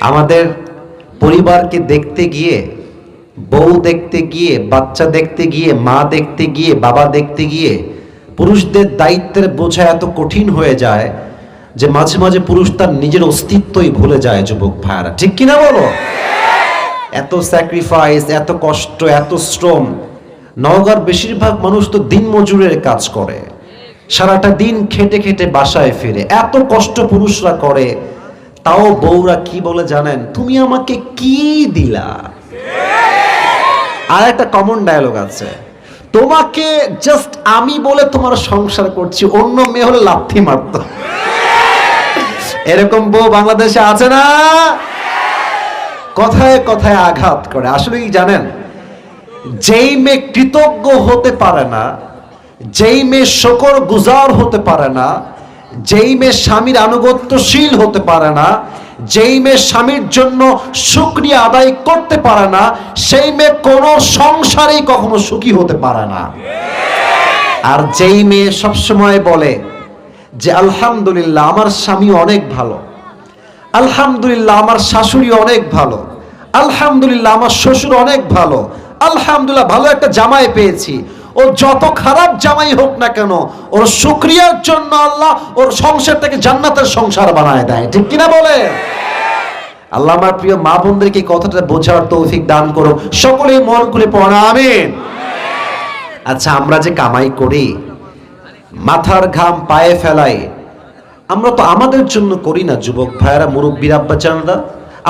আমাদের পরিবারকে দেখতে গিয়ে, বউ দেখতে গিয়ে, বাচ্চা দেখতে গিয়ে, মা দেখতে গিয়ে, বাবা দেখতে গিয়ে পুরুষদের দায়িত্বের বোঝা এত কঠিন হয়ে যায় যে মাঝে মাঝে পুরুষ তার নিজের অস্তিত্বই ভুলে যায়, যুবক ভাইয়ারা। ঠিক কিনা বলো? এত স্যাক্রিফাইস এত কষ্ট, এত শ্রম, নওগাঁর বেশিরভাগ মানুষ তো দিন মজুরের কাজ করে। সারাটা দিন খেটে খেটে বাসায় ফিরে। এত কষ্ট পুরুষরা করে তাও বউরা কি বলে জানেন? তুমি আমাকে কি দিলা? আর একটা কমন ডায়লগ আছে। তোমাকে জাস্ট আমি বলে তোমার সংসার করছি, অন্য মেয়ে হলে লাথি মারত। এরকম বউ বাংলাদেশে আছে না? কথায় কথায় আঘাত করে। আসলে কি জানেন, যেই মেয়ে কৃতজ্ঞ হতে পারে না, যেই মেয়ে শকর গুজার হতে পারে না যেই মেয়ে স্বামীর আনুগত্যশীল হতে পারে না, যেই মেয়ে স্বামীর জন্য শুক্রিয়া আদায় করতে পারে না, সেই মেয়ে কোনো সংসারেই কখনো সুখী হতে পারে না। আর যেই মেয়ে সবসময় বলে যে, আলহামদুলিল্লাহ, আমার স্বামী অনেক ভালো। আলহামদুলিল্লাহ, আমার শাশুড়ি অনেক ভালো। আলহামদুলিল্লাহ, আমার শ্বশুর অনেক ভালো। আলহামদুলিল্লাহ, ভালো একটা জামাই পেয়েছি। ও যত খারাপ জামাই হোক না কেন, ওর শুক্রিয়ার জন্য আল্লাহ ওর সংসারটাকে জান্নাতের সংসার বানায় দেয়। ঠিক কিনা বলে? আল্লাহ আমার প্রিয় মা বোনদেরকে কথাটা বোঝার তৌফিক দান করো সকলেই মন খুলে পড়া, আমিন। আচ্ছা আমরা যে কামাই করি, মাথার ঘাম পায়ে ফেলাই, আমরা তো আমাদের জন্য করি না, যুবক ভাইয়েরা, মুরব্বীর, আব্বা আব্বাচানরা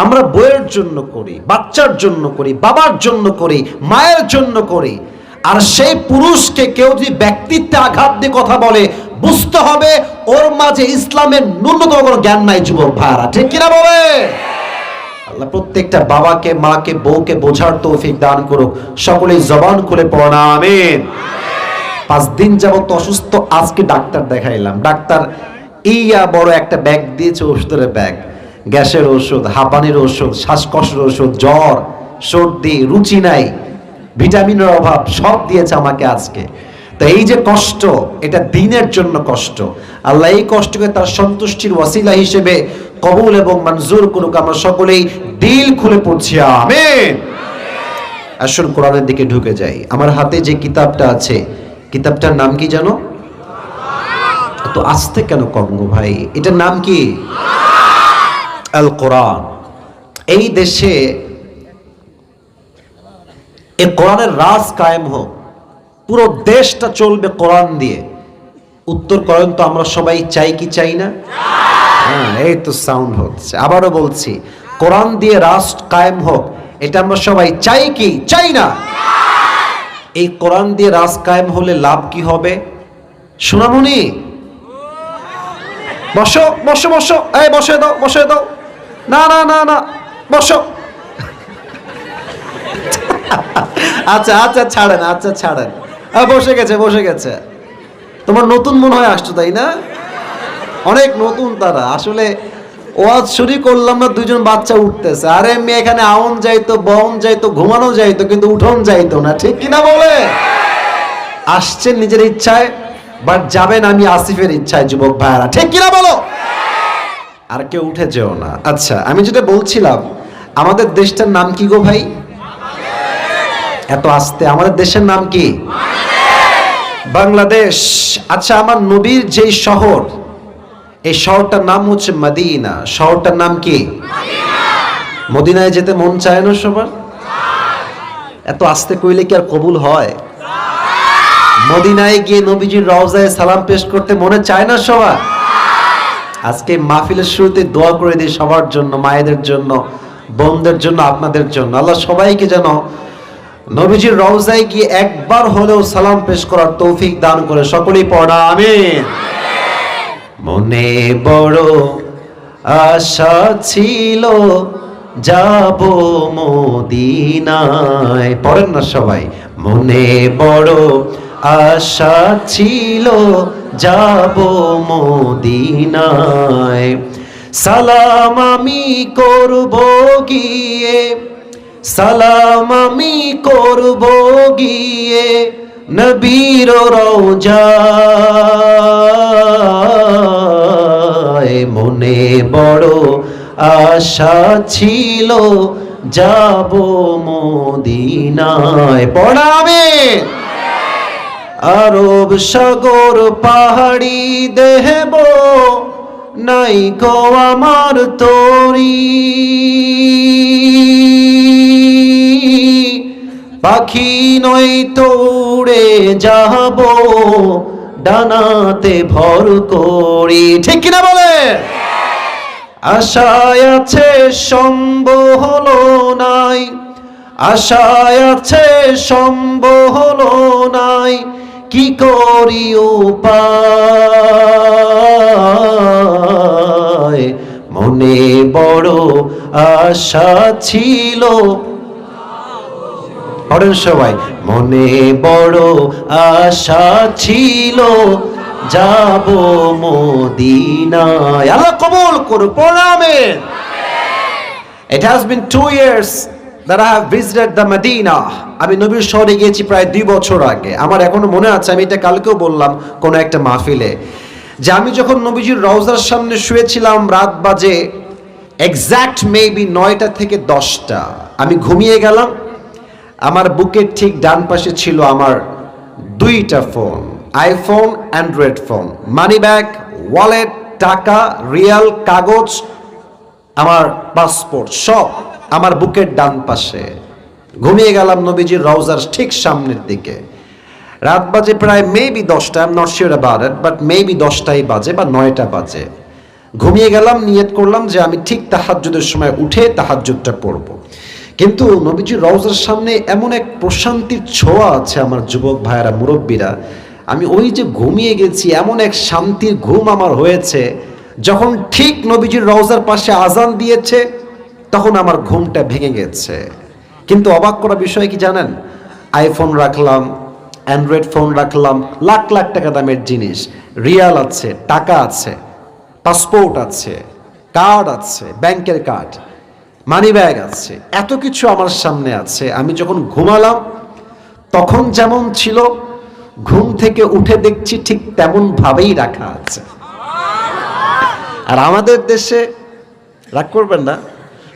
আমরা বইয়ের জন্য করি, বাচ্চার জন্য করি, বাবার জন্য করি, মায়ের জন্য করি। আর সেই পুরুষকে কেউ যদি ব্যক্তিত্বে আঘাত দিয়ে কথা বলে, বুঝতে হবে ওর মাঝে ইসলামের ন্যূনতম কোনো জ্ঞান নাই, যুবক ভাইয়ারা। ঠিক কিনা বলে? আল্লাহ প্রত্যেকটা বাবাকে, মাকে, বউকে বোঝার তৌফিক দান করুক। সকলেই জবান খুলে পড়া আমিন। পাঁচ দিন যাবত অসুস্থ, আজকে ডাক্তার দেখাইলাম। ডাক্তার ইয়া বড় একটা ব্যাগ দিয়েছে, ওষুধের ব্যাগ। গ্যাসের ওষুধ, হাঁপানির ওষুধ, শ্বাসকষ্টের ওষুধ, জ্বর, সর্দি, রুচি নাই। ভিটামিনের অভাব সব দিয়েছে আমাকে আজকে। তো এই যে কষ্ট, এটা দিনের জন্য কষ্ট। আল্লাহ এই কষ্টকে তার সন্তুষ্টির ওয়াসিলা হিসেবে কবুল এবং মঞ্জুর করুক। আমরা সকলেই দিল খুলে পড়ছি, আমিন। আসল কোরআনের দিকে ঢুকে যাই। আমার হাতে যে কিতাবটা আছে, কিতাবটার নাম কি জানো? তো আসতে কেন কঙ্গ ভাই? এটার নাম কি? আল কোরআন এই দেশে এ কোরআনের রাজ কায়েম হোক। পুরো দেশটা চলবে কোরআন দিয়ে। উত্তর করেন তো আমরা সবাই চাই কি চাই না? হ্যাঁ এই তো সাউন্ড হচ্ছে। আবারও বলছি, কোরআন দিয়ে রাষ্ট্র কায়েম হোক, এটা আমরা সবাই চাই কি? চাই না। এই কোরআন দিয়ে রাজ কায়েম হলে লাভ কি হবে? সোনামণি! বসো বসো বসো। এই বসে দাও বসে দাও। না না না না, বসো। আচ্ছা আচ্ছা ছাড়েন আচ্ছা ছাড়েন। বসে গেছে বসে গেছে। তোমার নতুন মনে হয় আসছো, তাই না? অনেক নতুন তারা। আসলে ওয়াজ শুরু করলাম না দুজন বাচ্চা উঠতেছে। আরে মেয়ে, এখানে আউন যাইতো বন যাইতো, ঘুমানো যাইতো, কিন্তু উঠোন যাইতো না, ঠিক কিনা বলে? আসছেন নিজের ইচ্ছায়, বাট যাবেন আমি আসিফের ইচ্ছায়, যুবক ভাইয়ারা, ঠিক কিনা বলো? আর কেউ উঠে যেও না। আচ্ছা আমি যেটা বলছিলাম, আমাদের দেশটার নাম কি গো ভাই? এত আসতে। আমাদের দেশের নাম কি? বাংলাদেশ। আচ্ছা আমার নবীর যেই শহর এই শহরটার নাম হচ্ছে মদিনা। শহরটার নাম কি? মদিনায় যেতে মন চায় না সবার? এত আস্তে কইলে কি আর কবুল হয়? মদিনায় গিয়ে নবীজির রওজায় সালাম পেশ করতে মনে চায় না সবার? আজকে মাহফিলের শুরুতে দোয়া করে দিই সবার জন্য মায়েদের জন্য বোনদের জন্য আপনাদের জন্য। আল্লাহ সবাইকে যেন নবীজির রওজায় গিয়ে একবার হলেও সালাম পেশ করার তৌফিক দান করে সকলেই পড়া, আমিন। মনে বড় আশা ছিল যাব মদিনায়। পড়েন না সবাই। মনে বড় আশা ছিল যাব মদিনায়। সালাম আমি করব গিয়ে সালাম আমি করব গিয়ে নবীর রওজায় মনে বড় আশা ছিল, যাব মদিনায়। পড়াবে আরব সাগর পাহাড়ি দেহব, নাই কো আমার তরি। পাখি নয় তো উড়ে যাব, ডানাতে ভর করি। ঠিক কিনা বলে? আশায় আছে সম্ভব হলো নাই, আশায় আছে সম্ভব হলো নাই, কি করি উপায়? মনে বড় আশা ছিল পড়েন সবাই, মনে বড় আশা ছিল, যাব মদিনায়। আল্লাহ কবুল করু প্রণামে It has been two years that I have visited the Medina. আমি নবীর শহরে গিয়েছি প্রায় দুই বছর আগে। আমার এখনও মনে আছে, আমি এটা কালকেও বললাম কোনো একটা মাহফিলে। যে আমি যখন নবীজির রওজার সামনে শুয়েছিলাম, রাত বাজে এক্স্যাক্ট মেবি নয়টা থেকে দশটা। আমি ঘুমিয়ে গেলাম আমার বুকের ঠিক ডান পাশে ছিল আমার দুইটা phone, iPhone, android phone money bag wallet, টাকা, রিয়াল, কাগজ, আমার পাসপোর্ট, সব আমার বুকের ডান পাশে। ঘুমিয়ে গেলাম নবীজির রওজার ঠিক সামনের দিকে। রাত বাজে প্রায় মেবি দশটা I am not sure about it but maybe দশটাই বাজে বা নয়টা বাজে। ঘুমিয়ে গেলাম, নিয়ত করলাম যে আমি ঠিক তাহাজ্জুদের সময় উঠে তাহাজ্জুদটা পড়ব। কিন্তু নবীজির রওজার সামনে এমন এক প্রশান্তির ছোঁয়া আছে আমার যুবক ভাইয়েরা, মুরব্বীরা। আমি ওই যে ঘুমিয়ে গেছি, এমন এক শান্তির ঘুম আমার হয়েছে, যখন ঠিক নবীজির রওজার পাশে আজান দিয়েছে, তখন আমার ঘুমটা ভেঙে গেছে। কিন্তু অবাক করা বিষয় কি জানেন? আইফোন রাখলাম অ্যান্ড্রয়েড ফোন রাখলাম, লাখ লাখ টাকা দামের জিনিস, রিয়াল আছে, টাকা আছে পাসপোর্ট আছে কার্ড আছে ব্যাংকের কার্ড মানি ব্যাগ আছে, এত কিছু আমার সামনে আছে। আমি যখন ঘুমালাম, তখন যেমন ছিল, ঘুম থেকে উঠে দেখছি ঠিক তেমন ভাবেই রাখা আছে। আর আমাদের দেশে, রাগ করবেন না,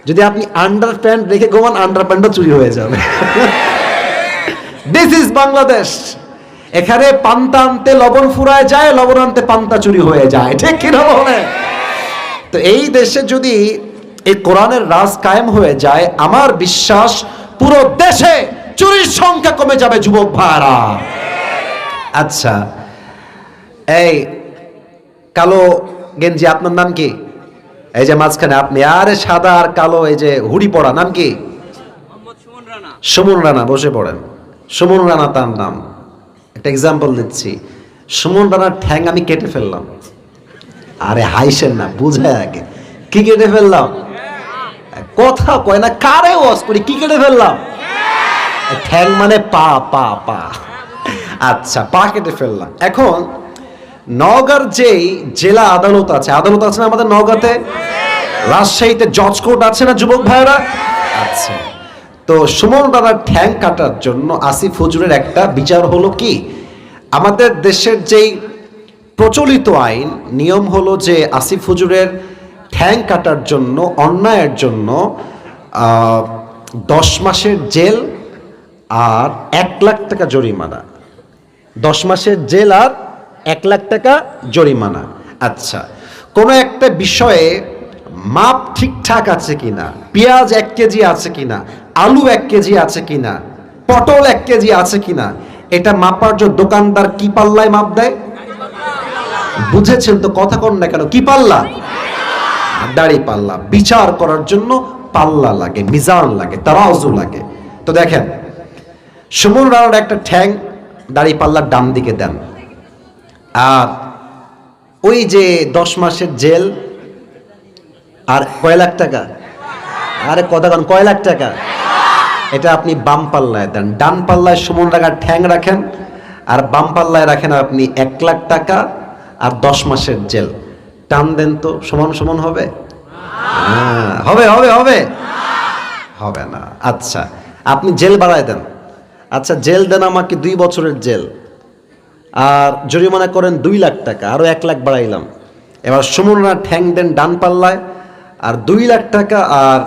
যদি আপনি আন্ডার প্যান্ট রেখে ঘুমান আন্ডার প্যান্টও চুরি হয়ে যাবে। দিস ইজ বাংলাদেশ এখানে পান্তা আনতে লবণ ফুরায় যায়, লবণ আনতে পান্তা চুরি হয়ে যায়। ঠিক কিনা বলে তো এই দেশে যদি এই কোরআনের রাজ কায়েম হয়ে যায় আমার বিশ্বাস পুরো দেশে চুরির সংখ্যা কমে যাবে যুবক ভাড়া আচ্ছা এই কালো গেঞ্জি আপনার নাম কি? এই যে মাঝখানে আপনি আরে সাদা আর কালো এই যে হুড়ি পড়া নাম কি? সুমন রানা। বসে পড়েন। সুমন রানা তার নাম। একটা এক্সাম্পল দিচ্ছি। সুমন রানার ঠ্যাং আমি কেটে ফেললাম। আরে হাইসেন না বুঝে আগে। কি কেটে ফেললাম? কথা কয় না, কারে ওয়াজ করি, কি কেটে ফেললাম? ঠ্যাং মানে পা পা পা। আচ্ছা পা কেটে ফেললাম। এখন, নওগাঁর যেই জেলা আদালত আছে আদালত আছে না আমাদের নওগাঁতে? রাজশাহীতে জজ কোর্ট আছে না, যুবক ভাইরা আচ্ছা। তো সুমন দাদার ঠ্যাং কাটার জন্য আসিফ হুজুরের একটা বিচার হলো কি? আমাদের দেশের যেই প্রচলিত আইন, নিয়ম হলো যে আসিফ হুজুরের ঠ্যাং কাটার জন্য, অন্যায়ের জন্য দশ মাসের জেল আর এক লাখ টাকা জরিমানা। দশ মাসের জেল আর এক লাখ টাকা জরিমানা। আচ্ছা কোনো একটা বিষয়ে মাপ ঠিকঠাক আছে কিনা, পেঁয়াজ এক কেজি আছে কিনা, আলু এক কেজি আছে কিনা, পটল এক কেজি আছে কিনা, এটা মাপার জন্য দোকানদার কি পাল্লায় মাপ দেয়? বুঝেছেন তো কথা কন না কেন? কি পাল্লা? দাড়ি পাল্লা, বিচার করার জন্য পাল্লা লাগে, মিজান লাগে তারাজু লাগে। তো দেখেন, সুমন রানার একটা ঠ্যাং দাড়ি পাল্লার ডান দিকে দেন। আর ওই যে দশ মাসের জেল, আর কয় লাখ টাকা? আরে কথা কন, কয় লাখ টাকা? এটা আপনি বাম পাল্লায় দেন। ডান পাল্লায় সুমন রাখার ঠ্যাং রাখেন, আর বাম পাল্লায় রাখেন আপনি এক লাখ টাকা আর দশ মাসের জেল। টান দেন তো, সমান সমান হবে? হবে হবে হবে। হবে না। আচ্ছা আপনি জেল বাড়ায় দেন। আচ্ছা জেল দেন আমাকে দুই বছরের জেল। আর জরিমানা করেন দুই লাখ টাকা আরও এক লাখ বাড়াইলাম। এবার সুমনরা ঠ্যাং দেন ডান পাল্লায়, আর দুই লাখ টাকা আর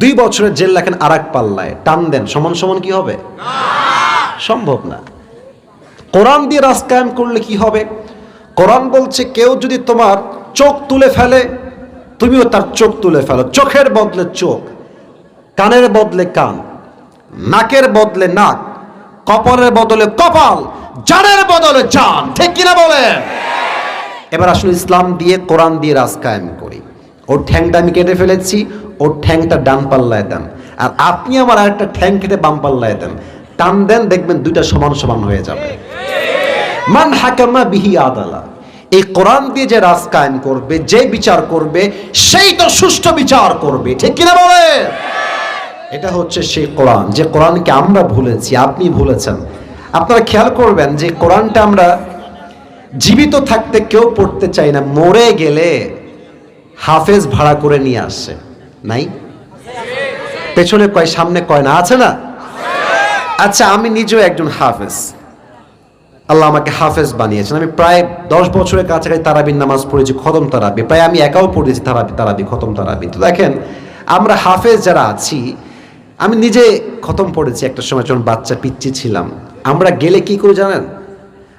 দুই বছরের জেল লেখেন আর এক পাল্লায়। টান দেন, সমান সমান কি হবে? সম্ভব না। কোরআন দিয়ে রাজ কায়েম করলে কি হবে? কোরআন বলছে, কেউ যদি তোমার চোখ তুলে ফেলে তুমিও তার চোখ তুলে ফেলো। চোখের বদলে চোখ, কানের বদলে কান, নাকের বদলে নাক, কপালের বদলে কপাল, জানের বদলে জান। ঠিক কিনা বলেন এবার আসলে ইসলাম দিয়ে, কোরআন দিয়ে রাজ কায়েম করি। ওর ঠ্যাংটা আমি কেটে ফেলেছি, ওর ঠ্যাংটা ডান পাল্লায় দেন। আর আপনি আমার আরেকটা ঠ্যাং কেটে বাম পাল্লায় দেন। টান দেন, দেখবেন দুইটা সমান সমান হয়ে যাবে। মান হাকামা বিহি আদালা। এই কোরআন দিয়ে যে রাজ কায়েম করবে, যে বিচার করবে, সেই তো সুষ্ঠু বিচার করবে। ঠিক কিনা বলে? এটা হচ্ছে সেই কোরআন। যে কোরআনকে আমরা ভুলেছি, আপনি ভুলেছেন। আপনারা খেয়াল করবেন যে কোরআনটা আমরা জীবিত থাকতে কেউ পড়তে চাই না, মরে গেলে হাফেজ ভাড়া করে নিয়ে আসছে নাই? পেছনে কয়, সামনে কয় না, আছে না? আচ্ছা আমি নিজেও একজন হাফেজ। আল্লাহ আমাকে হাফেজ বানিয়েছেন আমি প্রায় দশ বছরের কাছাকাছি তারাবির নামাজ পড়েছি খতম তারাবি প্রায় আমি একাও পড়েছি তারাবি তারাবি খতম তারাবি তো দেখেন আমরা হাফেজ যারা আছি আমি নিজে খতম পড়েছি একটা সময় যখন বাচ্চা পিচ্ছি ছিলাম আমরা গেলে কি করে জানেন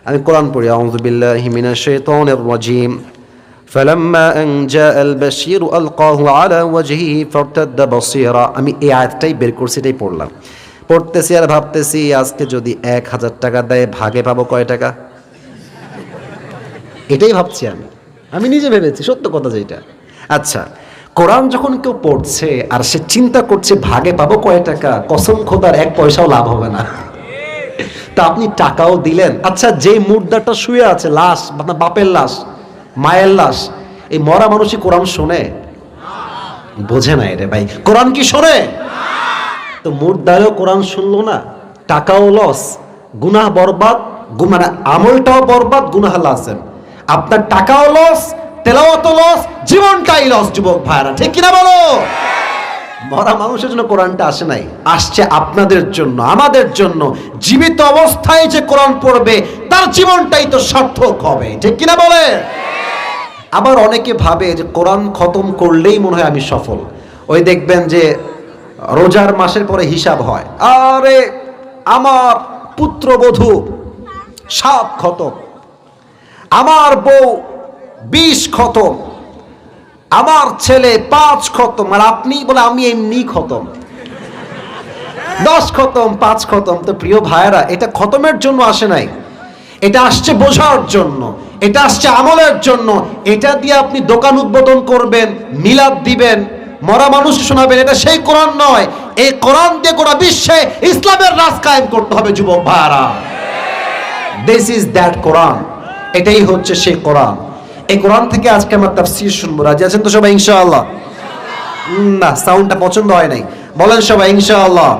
আমি কোরআন পড়ি আউযু বিল্লাহি মিনাশ শাইতানির রাজিম فلما أن جاء البشير ألقاه على وجهه فارتد بصيرا আমি এই আয়াতটাই বের করছি এটাই পড়লাম পড়তেছি আর ভাবতেছি আজকে যদি এক হাজার টাকা দেয়, ভাগে পাবো কয় টাকা? এটাই ভাবছি আমি। আমি নিজে ভেবেছি, সত্য কথা যেটা। আচ্ছা কোরআন যখন কেউ পড়ছে আর সে চিন্তা করছে ভাগে পাবো কয় টাকা, কসম খোদার এক পয়সাও লাভ হবে না। তা আপনি টাকাও দিলেন। আচ্ছা যে মুর্দাটা শুয়ে আছে, লাশ, আপনার বাপের লাশ, মায়ের লাশ, এই মরা মানুষই কোরআন শোনে? বোঝে না রে ভাই। কোরআন কি শোনে? তো মুর্দারও কোরআন শুনলো না, টাকাও লস গুনাহ বরবাদ মানে আমলটাও বরবাদ, গুনাহ লাসেম আপনার টাকাও লস তেলাওয়াত লস জীবনটাই লস যুবক ভাইরা ঠিক কিনা বলো? মরা মানুষের জন্য কোরআনটা আসে নাই, আসছে আপনাদের জন্য, আমাদের জন্য। জীবিত অবস্থায় যে কোরআন পড়বে, তার জীবনটাই তো সার্থক হবে। ঠিক কিনা বলে? আবার অনেকে ভাবে যে কোরআন খতম করলেই মনে হয় আমি সফল। ওই দেখবেন যে রোজার মাসের পরে হিসাব হয়। আরে, আমার পুত্রবধূ সাত খতম। আমার বউ বিশ খতম। আমার ছেলে পাঁচ খতম। আর আপনি বলে, আমি এমনি খতম। দশ খতম, পাঁচ খতম। তো প্রিয় ভাইয়েরা, এটা খতমের জন্য আসে নাই। এটা আসছে বোঝার জন্য। এটা আসছে আমলের জন্য। এটা দিয়ে আপনি দোকান উদ্বোধন করবেন, মিলাদ দিবেন। মরা মানুষ শোনাবেন, এটা সেই কোরআন নয়। এই কোরআন দিয়ে গোটা বিশ্বে ইসলামের রাজ কায়েম করতে হবে, যুবক ভাইয়ারা। দিস ইজ দ্যাট কোরআন। এটাই হচ্ছে সেই কোরআন। এই কোরআন থেকে আজকে আমরা তাফসির শুনব। রাজি আছেন তো সবাই? ইনশাআল্লাহ। না সাউন্ডটা পছন্দ হয় নাই। বলেন সবাই, ইনশাআল্লাহ।